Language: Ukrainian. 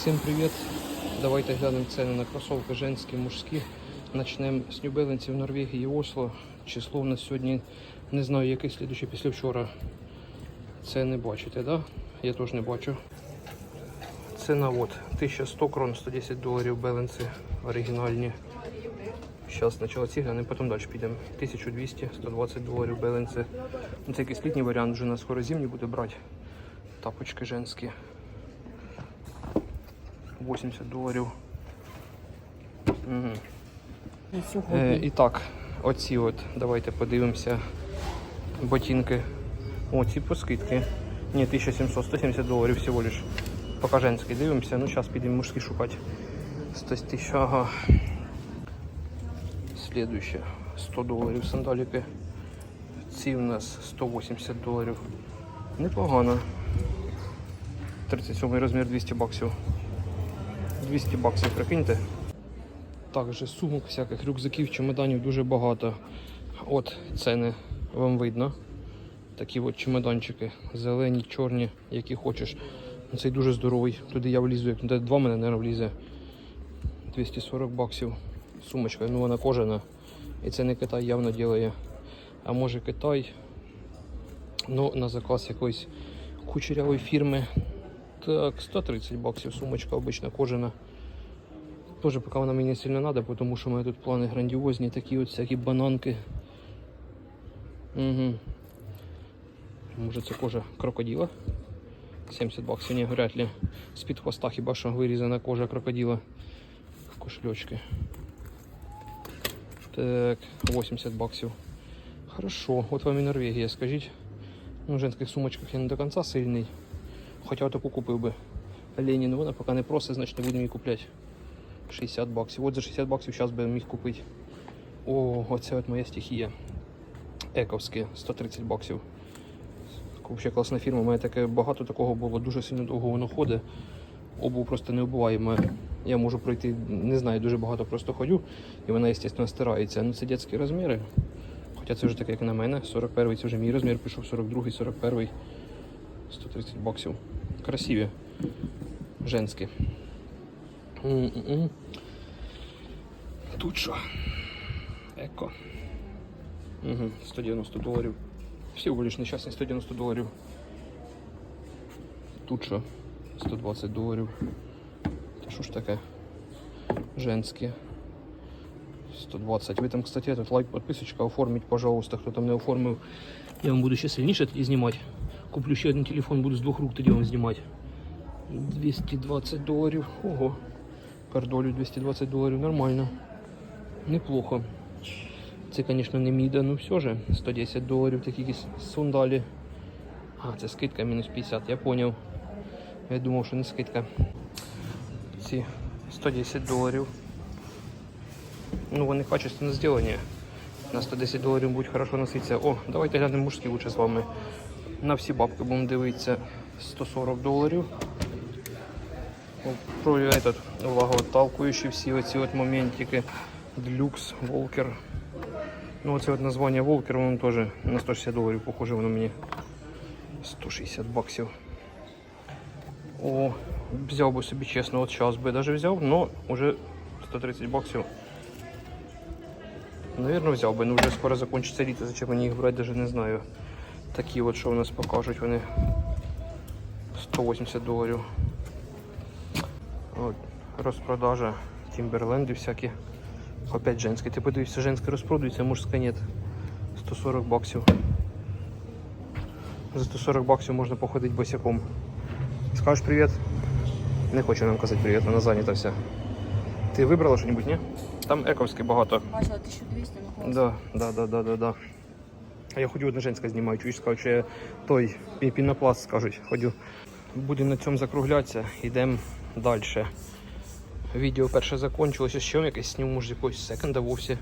Всім привіт! Давайте глянемо ціни на кросовки женські, мужські. Начнемо з Нюбилинців Норвегії Осло. Число у нас сьогодні не знаю, яке слідуюче після вчора. Це не бачите, да? Я теж не бачу. Ціна от 1100 крон, 110 доларів беленці оригінальні. Зараз спочатку ці гляне, потім далі підемо. 1200, 120 доларів беленці. Ну, Це якийсь літній варіант, вже на скоро зимній буде брати. Тапочки женські. 80 доларів. Угу. Е, і так, оці от, давайте подивимося. Ботинки. О, ці по скидки. Ні, 1700, 170 доларів всього лиш. Поки женський дивимося. Ну, зараз підемо мужські шукати. 100 тисяч, ага. Слідуще. 100 доларів сандаліки. Ці у нас 180 доларів. Непогано. 37 розмір 200 баксів. 200 баксів, прикиньте. Також сумок, всяких рюкзаків, чемоданів дуже багато. От ціни вам видно. Такі от чемоданчики. Зелені, чорні, які хочеш. Ну, Цей дуже здоровий. Туди я влізу, як два мене не влізе. 240 баксів. Сумочка, ну вона кожана. І це не Китай явно ділає. А може Китай. Ну, на заказ якоїсь кучерявої фірми. Так, 130 баксів сумочка обична кожана. Тоже поки вона мені сильно треба, тому що у мене тут плани грандіозні, такі от всякі бананки. Угу. Може це кожа крокодила? 70 баксів, ні, вряд ли. З-під хвоста хіба що вирізана кожа крокодила. Кошлючки. Так, 80 баксів. Хорошо, от вам і Норвегія, скажіть. Ну, в женських сумочках я не до кінця сильний. Хоча таку купив би. Ленін, вона поки не просить, значить не будемо її купляти. 60 баксів. От за 60 баксів зараз би міг купити. О, оце от моя стихія. Ековське, 130 баксів. Взагалі класна фірма. У мене таке багато такого було, дуже сильно довго воно ходить. Обув просто не обуваємо. Я можу пройти, не знаю, дуже багато просто ходю, і вона, звісно, стирається. Ну це дитячі розміри. Хоча це вже таке, як на мене. 41-й це вже мій розмір пішов, 42-й, 41-й, 130 баксів. Красиві. Женські. М-м-м. Тут що? Еко. Угу, 190 доларів. Всього лиш нещасні 190 доларів. Тут що? 120 доларів. Та що ж таке? Женські. 120. Ви там, кстати, этот лайк, подписочка оформить, пожалуйста. Хто там не оформив. Я вам буду ще сильніше тоді знімати. Куплю ще один телефон, буду з двох рук тоді вам знімати. 220 доларів. Ого. Пердолю 220 доларів. Нормально. Неплохо. Це, звісно, не міда, ну все же. 110 доларів такі якісь сундалі. А, це скидка мінус 50, я поняв. Я думав, що не скидка. Ці 110 доларів. Ну, вони качественно зроблені. На 110 доларів будуть хорошо носитися. О, давайте глянемо мужські лучше з вами. На всі бабки будемо дивитися 140 доларів. О, Про этот влагоотталкуючі всі оці от моментики. Делюкс, Волкер. Ну оце от названня Волкер, воно теж на 160 доларів, похоже, воно мені 160 баксів. О, взяв би собі чесно, от зараз би даже взяв, но уже 130 баксів. Наверное, взяв би, ну вже скоро закінчиться літо, зачем мені їх брати, даже не знаю. Такі от, що у нас покажуть, вони 180 доларів. От, розпродажа Тімберленди всякі. Опять женське. Ти подивишся, женське розпродується, мужське нет. 140 баксів. За 140 баксів можна походити босяком. Скажеш привіт? Не хочу нам казати привіт, вона зайнята вся. Ти вибрала щось, ні? Там ековське багато. Бачила 1200, ну клас. Да, да, да, да, да, да. А я ходю одна женська знімаю, чуєш, скажуть, що я той пінопласт скажуть, ходю. Будемо на цьому закруглятися, йдемо далі. Відео перше закончилося, ще якесь сніму, може якогось секонда вовсе.